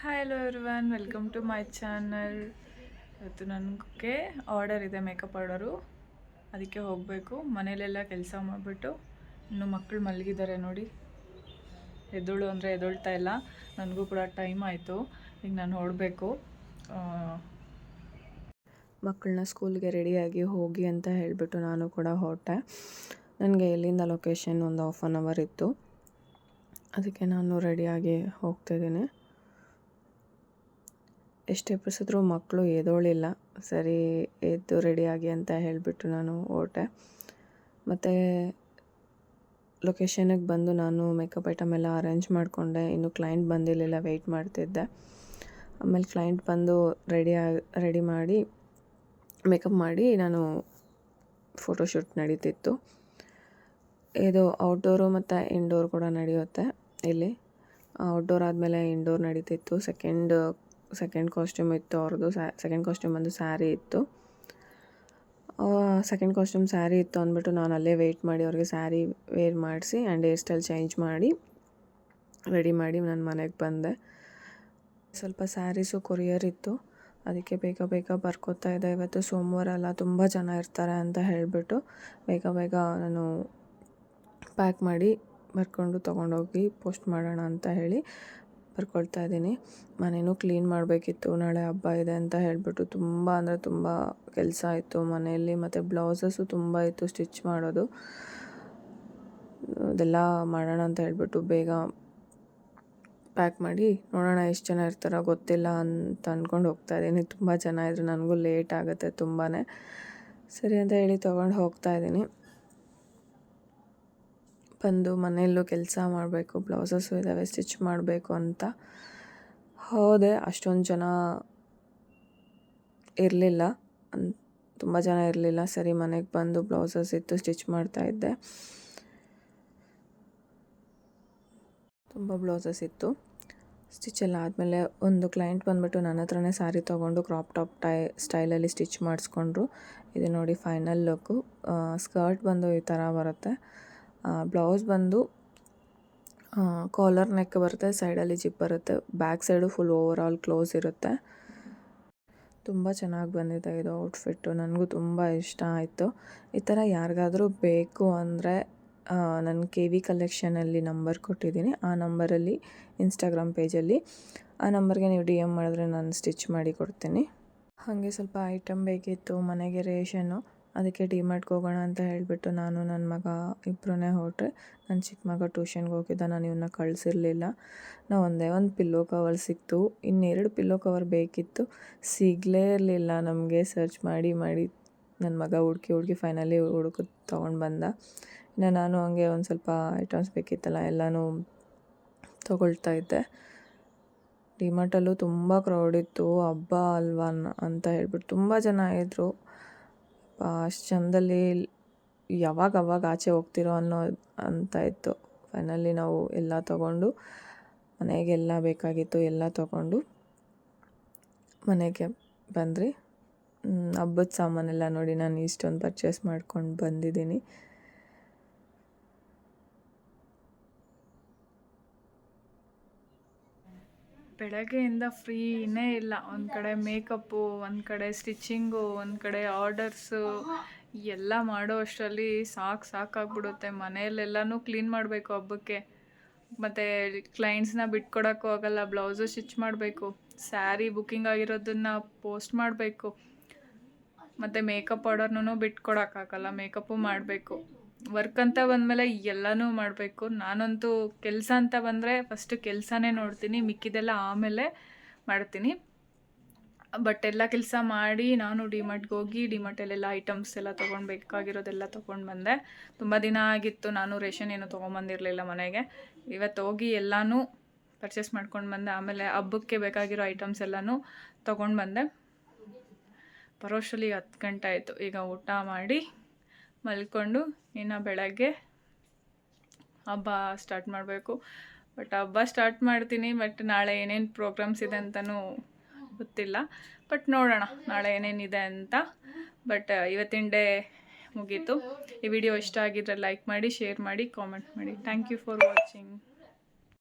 Hi hello everyone welcome to my channel ಇವತ್ತು ನನಗೆ order ಇದೆ ಮೇಕಪ್ ಆರ್ಡರು ಅದಕ್ಕೆ ಹೋಗಬೇಕು. ಮನೇಲೆಲ್ಲ ಕೆಲಸ ಮಾಡಿಬಿಟ್ಟು ಇನ್ನು ಮಕ್ಕಳು ಮಲಗಿದ್ದಾರೆ ನೋಡಿ. ಎದ್ದೋಳು ಅಂದರೆ ಎದ್ದೊಳ್ತಾ ಇಲ್ಲ. ನನಗೂ ಕೂಡ ಟೈಮ್ ಆಯಿತು. ಈಗ ನಾನು ಹೊರಡಬೇಕು. ಮಕ್ಕಳನ್ನ ಸ್ಕೂಲ್ಗೆ ರೆಡಿಯಾಗಿ ಹೋಗಿ ಅಂತ ಹೇಳಿಬಿಟ್ಟು ನಾನು ಕೂಡ ಹೊರಟೆ. ನನಗೆ ಇಲ್ಲಿಂದ ಲೊಕೇಶನ್ ಒಂದು ಹಾಫ್ ಆನ್ ಅವರ್ ಇತ್ತು. ಅದಕ್ಕೆ ನಾನು ರೆಡಿಯಾಗಿ ಹೋಗ್ತಾಯಿದ್ದೀನಿ ಎಷ್ಟೇ ಎಬ್ಬಿಸಿದ್ರು ಮಕ್ಕಳು ಎದೋಳಿಲ್ಲ. ಸರಿ, ಎದ್ದು ರೆಡಿಯಾಗಿ ಅಂತ ಹೇಳಿಬಿಟ್ಟು ನಾನು ಹೊರಟೆ. ಮತ್ತು ಲೊಕೇಶನಿಗೆ ಬಂದು ನಾನು ಮೇಕಪ್ ಐಟಮ್ ಎಲ್ಲ ಅರೇಂಜ್ ಮಾಡಿಕೊಂಡೆ. ಇನ್ನು ಕ್ಲೈಂಟ್ ಬಂದಿರಲಿಲ್ಲ ವೆಯ್ಟ್ ಮಾಡ್ತಿದ್ದೆ. ಆಮೇಲೆ ಕ್ಲೈಂಟ್ ಬಂದು ರೆಡಿ ರೆಡಿ ಮಾಡಿ ಮೇಕಪ್ ಮಾಡಿ ನಾನು ಫೋಟೋಶೂಟ್ ನಡೀತಿತ್ತು. ಇದು ಔಟ್ಡೋರು ಮತ್ತು ಇಂಡೋರ್ ಕೂಡ ನಡೆಯುತ್ತೆ ಇಲ್ಲಿ. ಔಟ್ಡೋರ್ ಆದಮೇಲೆ ಇಂಡೋರ್ ನಡೀತಿತ್ತು. ಸೆಕೆಂಡ್ ಸೆಕೆಂಡ್ ಕಾಸ್ಟ್ಯೂಮ್ ಇತ್ತು ಅವ್ರದ್ದು ಸೆಕೆಂಡ್ ಕಾಸ್ಟ್ಯೂಮ್ ಬಂದು ಸ್ಯಾರಿ ಇತ್ತು. ಸೆಕೆಂಡ್ ಕಾಸ್ಟ್ಯೂಮ್ ಸ್ಯಾರಿ ಇತ್ತು ಅಂದ್ಬಿಟ್ಟು ನಾನು ಅಲ್ಲೇ ವೆಯ್ಟ್ ಮಾಡಿ ಅವ್ರಿಗೆ ಸ್ಯಾರಿ ವೇರ್ ಮಾಡಿಸಿ ಆ್ಯಂಡ್ ಹೇರ್ ಸ್ಟೈಲ್ ಚೇಂಜ್ ಮಾಡಿ ರೆಡಿ ಮಾಡಿ ನಾನು ಮನೆಗೆ ಬಂದೆ. ಸ್ವಲ್ಪ ಸ್ಯಾರೀಸು ಕೊರಿಯರ್ ಇತ್ತು. ಅದಕ್ಕೆ ಬೇಗ ಬೇಗ ಬರ್ಕೋತಾ ಇದೆ ಇವತ್ತು ಸೋಮವಾರ ಎಲ್ಲ ತುಂಬ ಜನ ಇರ್ತಾರೆ ಅಂತ ಹೇಳಿಬಿಟ್ಟು ಬೇಗ ಬೇಗ ನಾನು ಪ್ಯಾಕ್ ಮಾಡಿ ಬರ್ಕೊಂಡು ತೊಗೊಂಡೋಗಿ ಪೋಸ್ಟ್ ಮಾಡೋಣ ಅಂತ ಹೇಳಿ ಬರ್ಕೊಳ್ತಾ ಇದ್ದೀನಿ. ಮನೇನೂ ಕ್ಲೀನ್ ಮಾಡಬೇಕಿತ್ತು. ನಾಳೆ ಹಬ್ಬ ಇದೆ ಅಂತ ಹೇಳಿಬಿಟ್ಟು ತುಂಬ ಅಂದರೆ ತುಂಬ ಕೆಲಸ ಇತ್ತು ಮನೆಯಲ್ಲಿ. ಮತ್ತು ಬ್ಲೌಸಸ್ಸು ತುಂಬ ಇತ್ತು ಸ್ಟಿಚ್ ಮಾಡೋದು. ಅದೆಲ್ಲ ಮಾಡೋಣ ಅಂತ ಹೇಳಿಬಿಟ್ಟು ಬೇಗ ಪ್ಯಾಕ್ ಮಾಡಿ ನೋಡೋಣ ಎಷ್ಟು ಜನ ಇರ್ತಾರೋ ಗೊತ್ತಿಲ್ಲ ಅಂತ ಅಂದ್ಕೊಂಡು ಹೋಗ್ತಾ ಇದ್ದೀನಿ. ತುಂಬ ಜನ ಇದ್ದರು ನನಗೂ ಲೇಟ್ ಆಗುತ್ತೆ ತುಂಬಾ ಸರಿ ಅಂತ ಹೇಳಿ ತೊಗೊಂಡು ಹೋಗ್ತಾ ಇದ್ದೀನಿ. ಬಂದು ಮನೆಯಲ್ಲೂ ಕೆಲಸ ಮಾಡಬೇಕು, ಬ್ಲೌಸಸ್ಸು ಇದ್ದಾವೆ ಸ್ಟಿಚ್ ಮಾಡಬೇಕು ಅಂತ ಹೋದೆ. ಅಷ್ಟೊಂದು ಜನ ಇರಲಿಲ್ಲ. ತುಂಬ ಜನ ಇರಲಿಲ್ಲ. ಸರಿ, ಮನೆಗೆ ಬಂದು ಬ್ಲೌಸಸ್ ಇತ್ತು, ಸ್ಟಿಚ್ ಮಾಡ್ತಾ ಇದ್ದೆ. ತುಂಬ ಬ್ಲೌಸಸ್ ಇತ್ತು. ಸ್ಟಿಚ್ ಎಲ್ಲ ಆದಮೇಲೆ ಒಂದು ಕ್ಲೈಂಟ್ ಬಂದುಬಿಟ್ಟು ನನ್ನ ಹತ್ರನೇ ಸ್ಯಾರಿ ತೊಗೊಂಡು ಕ್ರಾಪ್ ಟಾಪ್ ಟೈ, ಸ್ಟೈಲಲ್ಲಿ ಸ್ಟಿಚ್ ಮಾಡಿಸ್ಕೊಂಡ್ರು. ಇದು ನೋಡಿ ಫೈನಲ್ ಲುಕ್ಕು ಸ್ಕರ್ಟ್ ಬಂದು ಈ ಥರ ಬರುತ್ತೆ. ಬ್ಲೌಸ್ ಬಂದು ಕಾಲರ್ ನೆಕ್ ಬರುತ್ತೆ ಸೈಡಲ್ಲಿ ಜಿಪ್ ಬರುತ್ತೆ back side full over all close ಇರುತ್ತೆ. ತುಂಬ ಚೆನ್ನಾಗಿ ಬಂದಿದೆ ಇದು ಔಟ್ಫಿಟ್ಟು ನನಗೂ ತುಂಬ ಇಷ್ಟ ಆಯಿತು. ಈ ಥರ ಯಾರಿಗಾದರೂ ಬೇಕು ಅಂದರೆ ನನ್ನ ಕೆ ವಿ ಕಲೆಕ್ಷನಲ್ಲಿ ನಂಬರ್ ಕೊಟ್ಟಿದ್ದೀನಿ. ಆ ನಂಬರಲ್ಲಿ ಇನ್ಸ್ಟಾಗ್ರಾಮ್ ಪೇಜಲ್ಲಿ ಆ ನಂಬರ್ಗೆ ನೀವು ಡಿ ಎಂ ಮಾಡಿದ್ರೆ ನಾನು ಸ್ಟಿಚ್ ಮಾಡಿ ಕೊಡ್ತೀನಿ. ಹಾಗೆ ಸ್ವಲ್ಪ ಐಟಮ್ ಬೇಕಿತ್ತು, ಮನೆಗೆ ರೇಷನ್ನು. ಅದಕ್ಕೆ ಡಿ ಮಾರ್ಟ್ಗೆ ಹೋಗೋಣ ಅಂತ ಹೇಳಿಬಿಟ್ಟು ನಾನು ನನ್ನ ಮಗ ಇಬ್ಬರೂ ಹೊರಟ್ರೆ ನನ್ನ ಚಿಕ್ಕ ಮಗ ಟ್ಯೂಷನ್ಗೆ ಹೋಗಿದ್ದ, ನಾನು ಇವನ್ನ ಕಳಿಸಿರ್ಲಿಲ್ಲ. ನಾವು ಒಂದೇ ಒಂದು ಪಿಲ್ಲೋ ಕವರ್ ಸಿಕ್ತು. ಇನ್ನೆರಡು ಪಿಲ್ಲೋ ಕವರ್ ಬೇಕಿತ್ತು. ಸಿಗಲೇ ಇರಲಿಲ್ಲ ನಮಗೆ. ಸರ್ಚ್ ಮಾಡಿ ಮಾಡಿ ನನ್ನ ಮಗ ಹುಡುಕಿ ಹುಡುಕಿ ಫೈನಲಿ ಹುಡುಕ ತೊಗೊಂಡು ಬಂದ. ಇನ್ನು ನಾನು ಹಂಗೆ ಒಂದು ಸ್ವಲ್ಪ ಐಟಮ್ಸ್ ಬೇಕಿತ್ತಲ್ಲ, ಎಲ್ಲನೂ ತೊಗೊಳ್ತಾ ಇದ್ದೆ. ಡಿಮಾರ್ಟಲ್ಲೂ ತುಂಬ ಕ್ರೌಡ್ ಇತ್ತು. ಹಬ್ಬ ಅಲ್ವಾ ಅಂತ ಹೇಳ್ಬಿಟ್ಟು ತುಂಬ ಜನ ಇದ್ದರು ಅಷ್ಟು ಚಂದಲ್ಲಿ ಯಾವಾಗ ಅವಾಗ ಆಚೆ ಹೋಗ್ತಿರೋ ಅನ್ನೋ ಅಂತ ಇತ್ತು. ಫೈನಲಿ ನಾವು ಎಲ್ಲ ತಗೊಂಡು ಮನೆಗೆಲ್ಲ ಬೇಕಾಗಿತ್ತು ಎಲ್ಲ ತಗೊಂಡು ಮನೆಗೆ ಬಂದ್ರಿ ಹಬ್ಬದ ಸಾಮಾನೆಲ್ಲ ನೋಡಿ ನಾನು ಇಷ್ಟೊಂದು ಪರ್ಚೇಸ್ ಮಾಡ್ಕೊಂಡು ಬಂದಿದ್ದೀನಿ. ಬೆಳಗ್ಗೆಯಿಂದ ಫ್ರೀನೇ ಇಲ್ಲ. ಒಂದು ಕಡೆ ಮೇಕಪ್ಪು, ಒಂದು ಕಡೆ ಸ್ಟಿಚ್ಚಿಂಗು, ಒಂದು ಕಡೆ ಆರ್ಡರ್ಸು, ಎಲ್ಲ ಮಾಡೋ ಅಷ್ಟರಲ್ಲಿ ಸಾಕು ಸಾಕಾಗ್ಬಿಡುತ್ತೆ ಮನೆಯಲ್ಲೆಲ್ಲನೂ ಕ್ಲೀನ್ ಮಾಡಬೇಕು ಹಬ್ಬಕ್ಕೆ. ಮತ್ತು ಕ್ಲೈಂಟ್ಸ್ನ ಬಿಟ್ಕೊಡೋಕ್ಕೂ ಆಗಲ್ಲ, ಬ್ಲೌಸು ಸ್ಟಿಚ್ ಮಾಡಬೇಕು. ಸ್ಯಾರಿ ಬುಕ್ಕಿಂಗ್ ಆಗಿರೋದನ್ನು ಪೋಸ್ಟ್ ಮಾಡಬೇಕು. ಮತ್ತು ಮೇಕಪ್ ಆರ್ಡರ್ನೂ ಬಿಟ್ಕೊಡೋಕ್ಕಾಗಲ್ಲ, ಮೇಕಪ್ಪು ಮಾಡಬೇಕು. ವರ್ಕ್ ಅಂತ ಬಂದಮೇಲೆ ಎಲ್ಲನೂ ಮಾಡಬೇಕು. ನಾನಂತೂ ಕೆಲಸ ಅಂತ ಬಂದರೆ ಫಸ್ಟು ಕೆಲಸನೇ ನೋಡ್ತೀನಿ, ಮಿಕ್ಕಿದೆಲ್ಲ ಆಮೇಲೆ ಮಾಡ್ತೀನಿ. ಬಟ್ ಎಲ್ಲ ಕೆಲಸ ಮಾಡಿ ನಾನು ಡಿಮಾರ್ಟ್ಗೆ ಹೋಗಿ ಡಿಮಾರ್ಟಲ್ಲೆಲ್ಲ ಐಟಮ್ಸ್ ಎಲ್ಲ ತೊಗೊಳ್ಬೇಕಾಗಿರೋದೆಲ್ಲ ತೊಗೊಂಡು ಬಂದೆ. ತುಂಬ ದಿನ ಆಗಿತ್ತು, ನಾನು ರೇಷನ್ ಏನು ತೊಗೊಂಬಂದಿರಲಿಲ್ಲ ಮನೆಗೆ. ಇವತ್ತು ಹೋಗಿ ಎಲ್ಲನೂ ಪರ್ಚೇಸ್ ಮಾಡ್ಕೊಂಡು ಬಂದೆ. ಆಮೇಲೆ ಹಬ್ಬಕ್ಕೆ ಬೇಕಾಗಿರೋ ಐಟಮ್ಸ್ ಎಲ್ಲನೂ ತೊಗೊಂಡು ಬಂದೆ. ಪರೋಷಲಿ ಹತ್ತು ಗಂಟೆ ಆಯಿತು. ಈಗ ಊಟ ಮಾಡಿ ಮಲ್ಕೊಂಡು ಇನ್ನು ಬೆಳಗ್ಗೆ ಹಬ್ಬ ಸ್ಟಾರ್ಟ್ ಮಾಡಬೇಕು. ಬಟ್ ಹಬ್ಬ ಸ್ಟಾರ್ಟ್ ಮಾಡ್ತೀನಿ ಬಟ್ ನಾಳೆ ಏನೇನು ಪ್ರೋಗ್ರಾಮ್ಸ್ ಇದೆ ಅಂತಲೂ ಗೊತ್ತಿಲ್ಲ. ಬಟ್ ನೋಡೋಣ, ನಾಳೆ ಏನೇನಿದೆ ಅಂತ. ಬಟ್ ಇವತ್ತಿನ ಡೇ ಮುಗೀತು. ಈ ವಿಡಿಯೋ ಇಷ್ಟ ಆಗಿದ್ರೆ ಲೈಕ್ ಮಾಡಿ ಶೇರ್ ಮಾಡಿ ಕಾಮೆಂಟ್ ಮಾಡಿ. Thank you for watching